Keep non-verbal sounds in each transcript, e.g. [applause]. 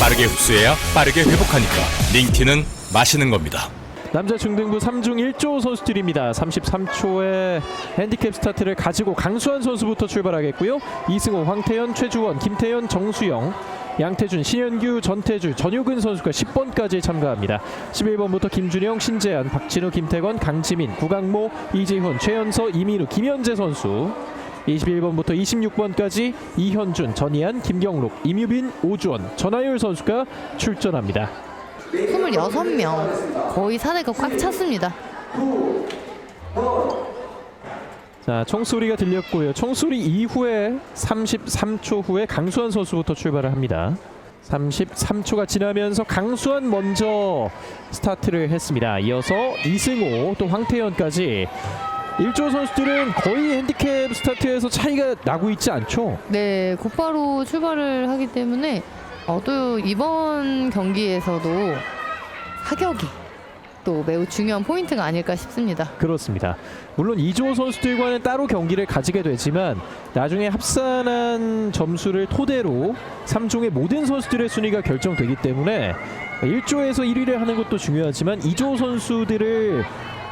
빠르게 흡수해야 빠르게 회복하니까 링티는 마시는 겁니다. 남자 중등부 3중 1조 선수들입니다. 33초의 핸디캡 스타트를 가지고 강수환 선수부터 출발하겠고요. 이승호, 황태현, 최주원, 김태현, 정수영, 양태준, 신현규, 전태주, 전효근 선수가 10번까지 참가합니다. 11번부터 김준영, 신재한, 박진우, 김태건, 강지민, 구강모, 이재훈, 최연서, 이민우, 김현재 선수 21번부터 26번까지 이현준, 전희안, 김경록, 임유빈, 오주원, 전하율 선수가 출전합니다. 26명 거의 사대가 꽉 찼습니다. 자 총소리가 들렸고요. 총소리 이후에 33초 후에 강수환 선수부터 출발을 합니다. 33초가 지나면서 강수환 먼저 스타트를 했습니다. 이어서 이승호 또 황태현까지 1조 선수들은 거의 핸디캡 스타트에서 차이가 나고 있지 않죠? 네, 곧바로 출발을 하기 때문에 어, 또 이번 경기에서도 사격이 또 매우 중요한 포인트가 아닐까 싶습니다. 그렇습니다. 물론 2조 선수들과는 따로 경기를 가지게 되지만 나중에 합산한 점수를 토대로 3종의 모든 선수들의 순위가 결정되기 때문에 1조에서 1위를 하는 것도 중요하지만 2조 선수들을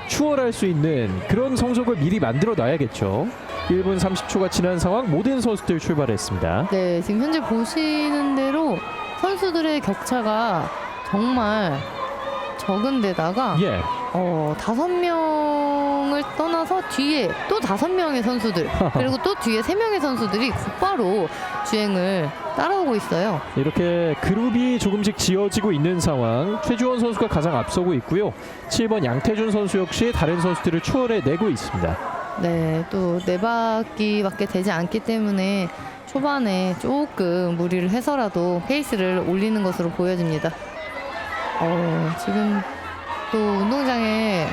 추월할 수 있는 그런 성적을 미리 만들어 놔야겠죠. 1분 30초가 지난 상황 모든 선수들 출발했습니다. 네, 지금 현재 보시는 대로 선수들의 격차가 정말 적은 데다가 예. 어, 다섯 명을 떠나서 뒤에 또 다섯 명의 선수들 [laughs] 그리고 또 뒤에 세 명의 선수들이 곧바로 주행을 따라오고 있어요. 이렇게 그룹이 조금씩 지어지고 있는 상황. 최주원 선수가 가장 앞서고 있고요. 7번 양태준 선수 역시 다른 선수들을 추월해 내고 있습니다. 네, 또 네 바퀴밖에 되지 않기 때문에 초반에 조금 무리를 해서라도 페이스를 올리는 것으로 보여집니다. 어, 지금 또 운동장에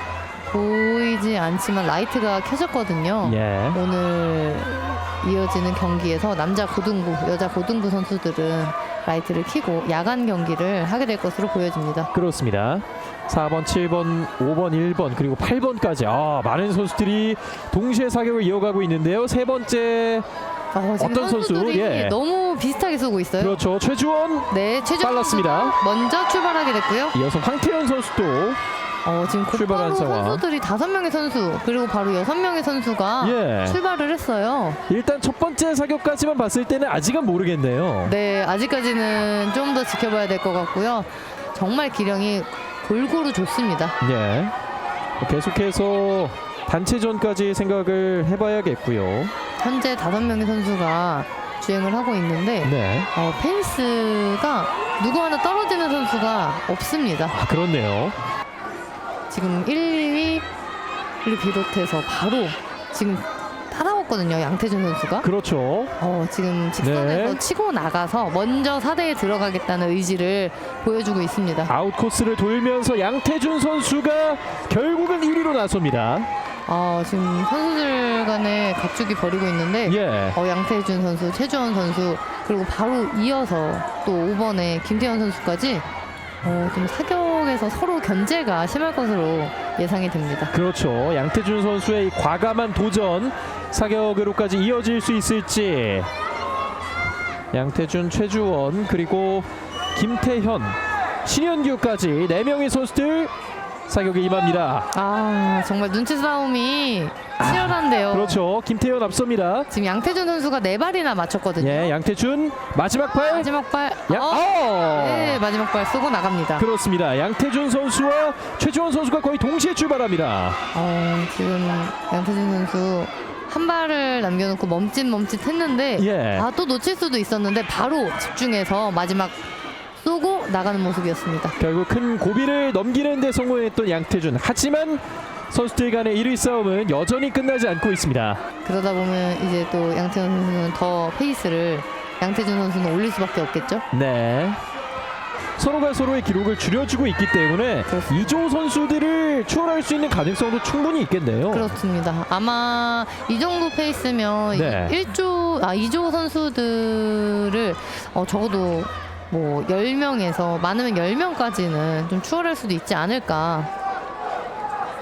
보이지 않지만 라이트가 켜졌거든요. 예. 오늘 이어지는 경기에서 남자 고등부, 여자 고등부 선수들은 라이트를 켜고 야간 경기를 하게 될 것으로 보여집니다. 그렇습니다. 4번, 7번, 5번, 1번 그리고 8번까지 아, 많은 선수들이 동시에 사격을 이어가고 있는데요. 세 번째 어, 지금 어떤 선수? 선수들이 예. 너무 비슷하게 쏘고 있어요. 그렇죠. 최주원 네, 최종 빨랐습니다. 먼저 출발하게 됐고요. 이어서 황태현 선수도 어, 지금 출발한 곧바로 상황. 선수들이 다섯 명의 선수 그리고 바로 여섯 명의 선수가 예. 출발을 했어요. 일단 첫 번째 사격까지만 봤을 때는 아직은 모르겠네요. 네, 아직까지는 좀 더 지켜봐야 될 것 같고요. 정말 기량이 골고루 좋습니다. 예. 계속해서 단체전까지 생각을 해봐야겠고요. 현재 다섯 명의 선수가 주행을 하고 있는데 네. 어, 페이스가 누구 하나 떨어지는 선수가 없습니다. 아 그렇네요. 지금 1, 2위를 비롯해서 바로 지금 따라왔거든요. 양태준 선수가. 그렇죠. 어, 지금 직선에서 네. 치고 나가서 먼저 4대에 들어가겠다는 의지를 보여주고 있습니다. 아웃 코스를 돌면서 양태준 선수가 결국은 1위로 나섭니다. 어, 지금 선수들 간에 각축이 벌이고 있는데 예. 어, 양태준 선수, 최주원 선수 그리고 바로 이어서 또 5번에 김태현 선수까지 어, 좀 사격에서 서로 견제가 심할 것으로 예상이 됩니다. 그렇죠. 양태준 선수의 이 과감한 도전 사격으로까지 이어질 수 있을지. 양태준, 최주원 그리고 김태현, 신현규까지 네 명의 선수들 사격에 임합니다. 아 정말 눈치 싸움이 치열한데요. 그렇죠. 김태현 앞섭니다. 지금 양태준 선수가 네 발이나 맞췄거든요. 예, 양태준 마지막 팔. 마지막 발. 양, 어, 어! 네 마지막 발 쏘고 나갑니다. 그렇습니다. 양태준 선수와 최주원 선수가 거의 동시에 출발합니다. 어, 지금 양태준 선수 한 발을 남겨놓고 멈칫멈칫 했는데 예. 아 또 놓칠 수도 있었는데 바로 집중해서 마지막 나가는 모습이었습니다. 결국 큰 고비를 넘기는 데 성공했던 양태준. 하지만 선수들 간의 1위 싸움은 여전히 끝나지 않고 있습니다. 그러다 보면 이제 또 양태준 선수는 더 페이스를 양태준 선수는 올릴 수밖에 없겠죠. 네. 서로가 서로의 기록을 줄여주고 있기 때문에 그렇습니다. 2조 선수들을 추월할 수 있는 가능성도 충분히 있겠네요. 그렇습니다. 아마 이 정도 페이스면 네. 1조 아 2조 선수들을 어, 적어도 뭐 10명에서 많으면 10명까지는 좀 추월할 수도 있지 않을까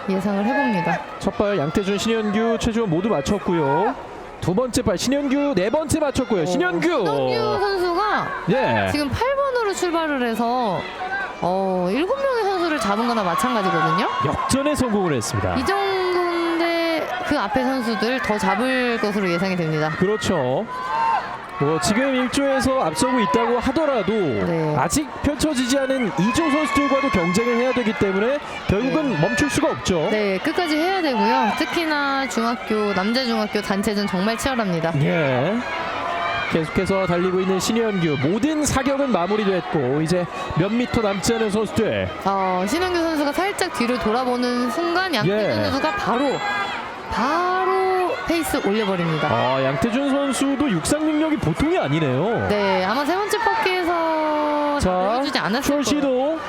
예상을 해봅니다. 첫발 양태준, 신현규, 최주원 모두 맞췄고요. 두 번째 발 신현규 네 번째 맞췄고요. 신현규. 신현규 선수가 예. 지금 8번으로 3등으로 출발을 해서 어, 7명의 선수를 잡은 거나 마찬가지거든요. 역전에 성공을 했습니다. 이 정도인데 그 앞에 선수들 더 잡을 것으로 예상이 됩니다. 그렇죠. 뭐 지금 1조에서 앞서고 있다고 하더라도 네. 아직 펼쳐지지 않은 2조 선수들과도 경쟁을 해야 되기 때문에 결국은 멈출 수가 없죠. 네, 끝까지 해야 되고요. 특히나 중학교, 남자 중학교 단체전 정말 치열합니다. 예. 계속해서 달리고 있는 신현규 모든 사격은 마무리됐고 이제 몇 미터 남지 않은 선수들 어, 신현규 선수가 살짝 뒤를 돌아보는 순간 양태준 예. 선수가 바로 바로 페이스 올려버립니다. 아 양태준 선수도 육상 능력이 보통이 아니네요. 네, 아마 세 번째 바퀴에서 자, 보여주지 않았을 출 거예요. 시도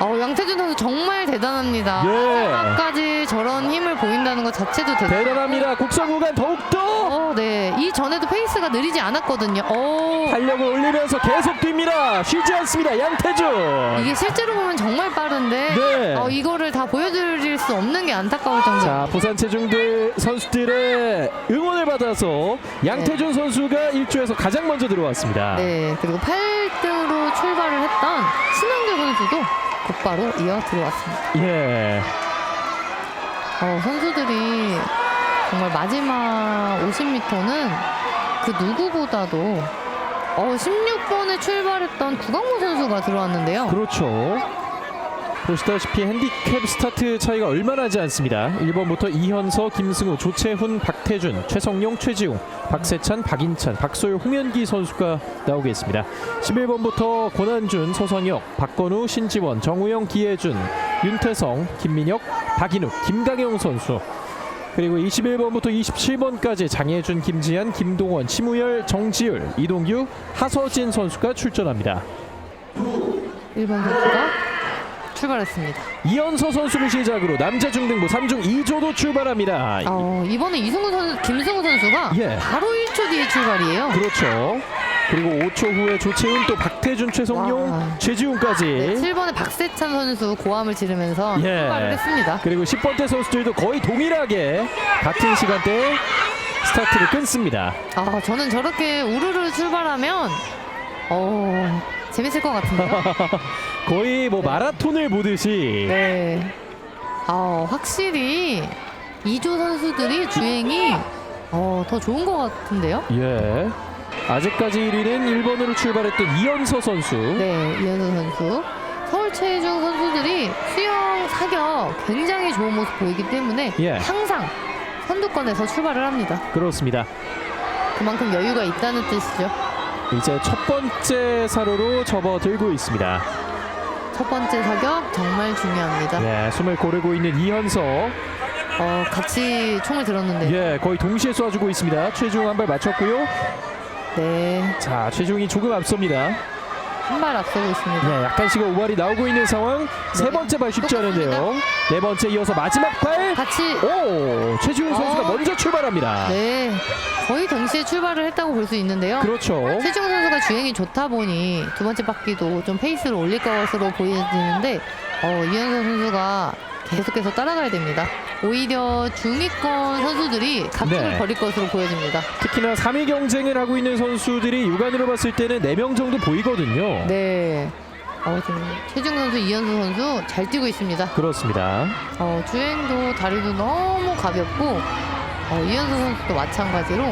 어, 양태준 선수 정말 대단합니다. 예. 마지막까지 저런 힘을 보인다는 것 자체도 대단. 대단합니다. 곡선 구간 더욱더 어, 네. 이 전에도 페이스가 느리지 않았거든요. 어, 활력을 올리면서 계속 뜁니다. 쉬지 않습니다. 양태준. 이게 실제로 보면 정말 빠른데 네. 어, 이거를 다 보여드릴 수 없는 게 안타까울 정도. 자 부산 체중들 선수들의 응원을 받아서 양태준 선수가 1조에서 가장 먼저 들어왔습니다. 네, 그리고 8등으로 출발을 했던 신한규 선수도 곧바로 이어 들어왔습니다. 예. 어, 선수들이 정말 마지막 50m는 그 누구보다도 어, 16번에 출발했던 구강모 선수가 들어왔는데요. 그렇죠. 보시다시피 핸디캡 스타트 차이가 얼마 나지 않습니다. 1번부터 이현서, 김승우, 조채훈, 박태준, 최성용, 최지웅, 박세찬, 박인찬, 박소율, 홍현기 선수가 나오겠습니다. 11번부터 권한준, 서성혁, 박건우, 신지원, 정우영, 기혜준, 윤태성, 김민혁, 박인욱, 김강영 선수 그리고 21번부터 27번까지 장혜준, 김지한, 김동원, 심우열, 정지율, 이동규, 하서진 선수가 출전합니다. 1번 선수가 출발했습니다. 이현서 선수를 시작으로 남자 중등부 3중 2조도 출발합니다. 어, 이번에 이승우 선수, 김승우 선수가 예. 바로 1초 뒤에 출발이에요. 그렇죠. 그리고 5초 후에 조채훈 또 박태준, 최성용, 와. 최지훈까지. 네, 7번에 박세찬 선수 고함을 지르면서 예. 출발을 했습니다. 그리고 10번대 선수들도 거의 동일하게 같은 시간대에 스타트를 끊습니다. 아, 저는 저렇게 우르르 출발하면 어, 재밌을 것 같은데요. [laughs] 거의 뭐 네. 마라톤을 보듯이 네. 아, 확실히 2조 선수들이 주행이 어, 더 좋은 것 같은데요. 예. 아직까지 1위는 1번으로 출발했던 이현서 선수. 네, 이현수 선수. 서울 체중 선수들이 수영 사격 굉장히 좋은 모습 보이기 때문에 예. 항상 선두권에서 출발을 합니다. 그렇습니다. 그만큼 여유가 있다는 뜻이죠. 이제 첫 번째 사로로 접어들고 있습니다. 첫 번째 사격 정말 중요합니다. 예, 숨을 고르고 있는 이현서. 어, 같이 총을 들었는데. 예, 거의 동시에 쏴주고 있습니다. 최중 한 발 맞췄고요. 네, 자, 최중이 조금 앞섭니다. 한 발 앞서고 있습니다. 예, 약간씩 오발이 나오고 있는 상황. 세 번째 발 쉽지 않은데요. 네 번째 이어서 마지막 발. 같이 오, 최중 선수가 어. 먼저 출발합니다. 네, 거의 동시에 출발을 했다고 볼 수 있는데요. 그렇죠. 최중 선수가 주행이 좋다 보니 두 번째 바퀴도 좀 페이스를 올릴 것으로 보이는데 어, 이현서 선수가 계속해서 따라가야 됩니다. 오히려 중위권 선수들이 각축을 네. 벌일 것으로 보여집니다. 특히나 3위 경쟁을 하고 있는 선수들이 육안으로 봤을 때는 4명 정도 보이거든요. 네. 어, 지금 최중 선수, 이현수 선수 잘 뛰고 있습니다. 그렇습니다. 어, 주행도 다리도 너무 가볍고 어, 이현수 선수도 마찬가지로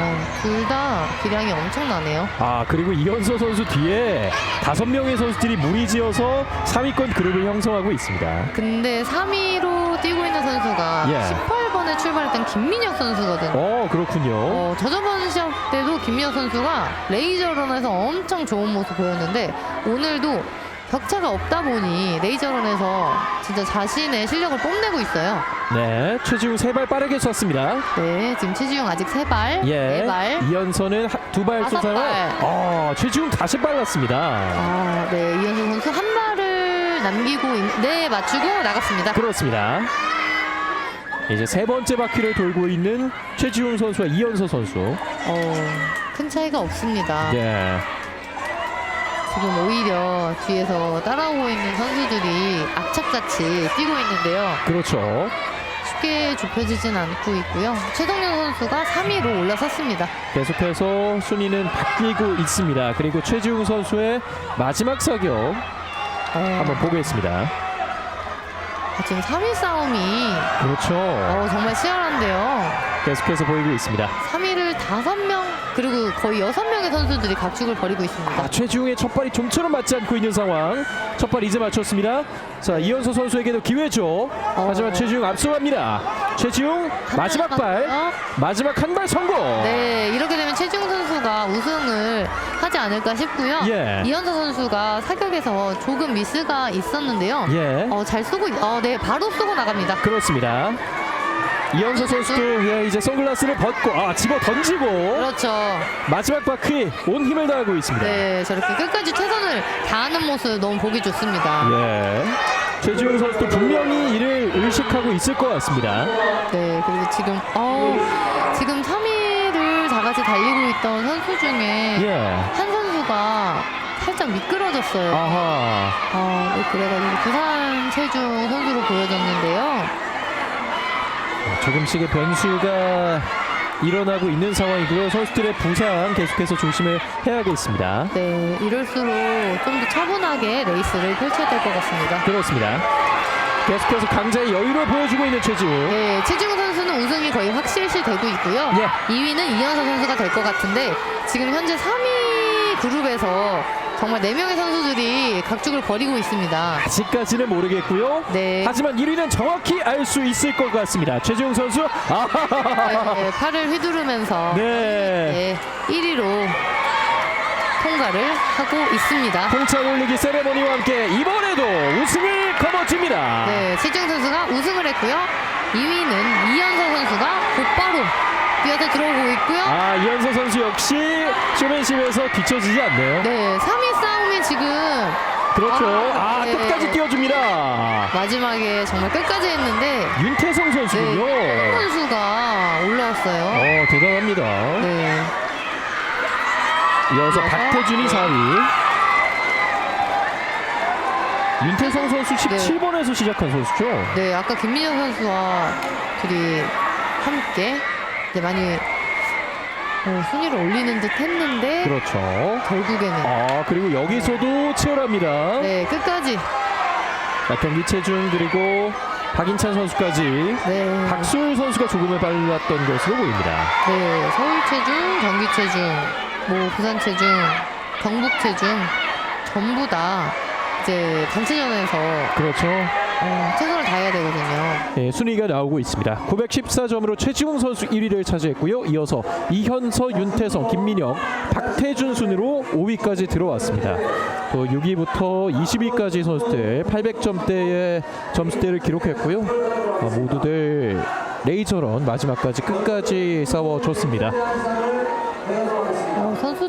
어, 둘다 기량이 엄청나네요. 아, 그리고 이현서 선수 뒤에 다섯 명의 선수들이 무리지어서 3위권 그룹을 형성하고 있습니다. 근데 3위로 뛰고 있는 선수가 예. 18번에 출발했던 김민혁 선수거든요. 어, 그렇군요. 어, 저저번 시합 때도 김민혁 선수가 레이저런에서 엄청 좋은 모습 보였는데 오늘도 격차가 없다 보니 레이저런에서 진짜 자신의 실력을 뽐내고 있어요. 네, 최지웅 세 발 빠르게 쐈습니다. 네, 지금 최지용 아직 세 발, 예, 네 발. 이현서는 두발 다섯 쏘다가 발. 아, 최지웅 다시 빨랐습니다. 아, 네, 이현수 선수 한 발 을 남기고 있- 네 맞추고 나갔습니다. 그렇습니다. 이제 세 번째 바퀴를 돌고 있는 최지웅 선수와 이현서 선수. 어, 큰 차이가 없습니다. 예, 지금 오히려 뒤에서 따라오고 있는 선수들이 악착같이 뛰고 있는데요. 그렇죠. 쉽게 좁혀지진 않고 있고요. 최동현 선수가 3위로 올라섰습니다. 계속해서 순위는 바뀌고 있습니다. 그리고 최지웅 선수의 마지막 사격 어, 한번 보겠습니다. 지금 3위 싸움이 그렇죠. 어, 정말 치열한데요. 계속해서 보이고 있습니다. 3위를 5명 그리고 거의 6명의 선수들이 각축을 벌이고 있습니다. 아, 최지웅의 첫 발이 좀처럼 맞지 않고 있는 상황. 첫발 이제 맞췄습니다. 자 이현서 선수에게도 기회죠. 하지만 최지웅 앞서갑니다. 최지웅 마지막 발 어, 마지막 한 발 성공. 네, 이렇게 되면 최지웅 하지 않을까 싶고요. 예. 이현서 선수가 사격에서 조금 미스가 있었는데요. 예. 어, 잘 쏘고, 있- 어, 네, 바로 쏘고 나갑니다. 그렇습니다. 이현서 선수도 예, 이제 선글라스를 벗고 아 집어 던지고 그렇죠. 마지막 바퀴 온 힘을 다하고 있습니다. 네, 저렇게 끝까지 최선을 다하는 모습 너무 보기 좋습니다. 예. 최지웅 선수도 분명히 이를 의식하고 있을 것 같습니다. 네, 그리고 지금, 어, 지금 3위를 다 같이 달리고 있던 선수 중에 예. 한 선수가 살짝 미끄러졌어요. 아하. 어, 네, 그래가지고 부산 체중 선수로 보여졌는데요. 조금씩의 변수가 일어나고 있는 상황이고요. 선수들의 부상 계속해서 조심을 해야겠습니다. 네, 이럴수록 좀 더 차분하게 레이스를 펼쳐야 될 것 같습니다. 그렇습니다. 계속해서 강자의 여유를 보여주고 있는 최지웅. 네, 최지웅 선수는 우승이 거의 확실시 되고 있고요. 예. 2위는 이현서 선수가 될 것 같은데 지금 현재 3위 그룹에서 정말 4명의 선수들이 각축을 벌이고 있습니다. 아직까지는 모르겠고요. 네. 하지만 1위는 정확히 알 수 있을 것 같습니다. 최지웅 선수. 아하하하. 네, 팔을 휘두르면서 네. 네, 1위로 통과를 하고 있습니다. 통창 올리기 세레머니와 함께 이번에도 우승을 거머쥡니다. 네, 최지웅 선수가 우승을 했고요. 2위는 이현서 선수가 곧바로 뛰어서 들어오고 있고요. 아 이현서 선수 역시 쇼맨십에서 뒤처지지 않네요. 네, 3위 싸움이 지금 그렇죠. 아, 아 네. 끝까지 뛰어줍니다. 마지막에 정말 끝까지 했는데 윤태성 선수군요. 네, 선수가 올라왔어요. 어 대단합니다. 네, 이어서 박태준이 네. 4위. 윤태성 선수 네. 17번에서 시작한 선수죠. 네, 아까 김민영 선수와 둘이 함께 이제 많이 어, 순위를 올리는 듯 했는데 그렇죠. 결국에는 아 그리고 여기서도 치열합니다. 네, 끝까지 자, 경기 체중 그리고 박인찬 선수까지 네, 박수일 선수가 조금은 빨랐던 것으로 보입니다. 네, 서울 체중, 경기 체중, 뭐 부산 체중, 경북 체중 전부 다 이제 단체전에서 그렇죠. 어, 최선을 다해야 되거든요. 네, 순위가 나오고 있습니다. 914점으로 최지웅 선수 1위를 차지했고요. 이어서 이현서, 윤태성, 김민영, 박태준 순으로 5위까지 들어왔습니다. 또 6위부터 20위까지 선수들 800점대의 점수대를 기록했고요. 아, 모두들 레이저런 마지막까지 끝까지 싸워줬습니다.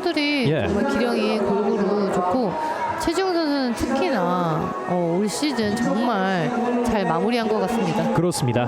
어, 선수들이 예. 정말 기량이 골고루 좋고 최지웅 선수는 특히나 어, 올 시즌 정말 잘 마무리한 것 같습니다. 그렇습니다.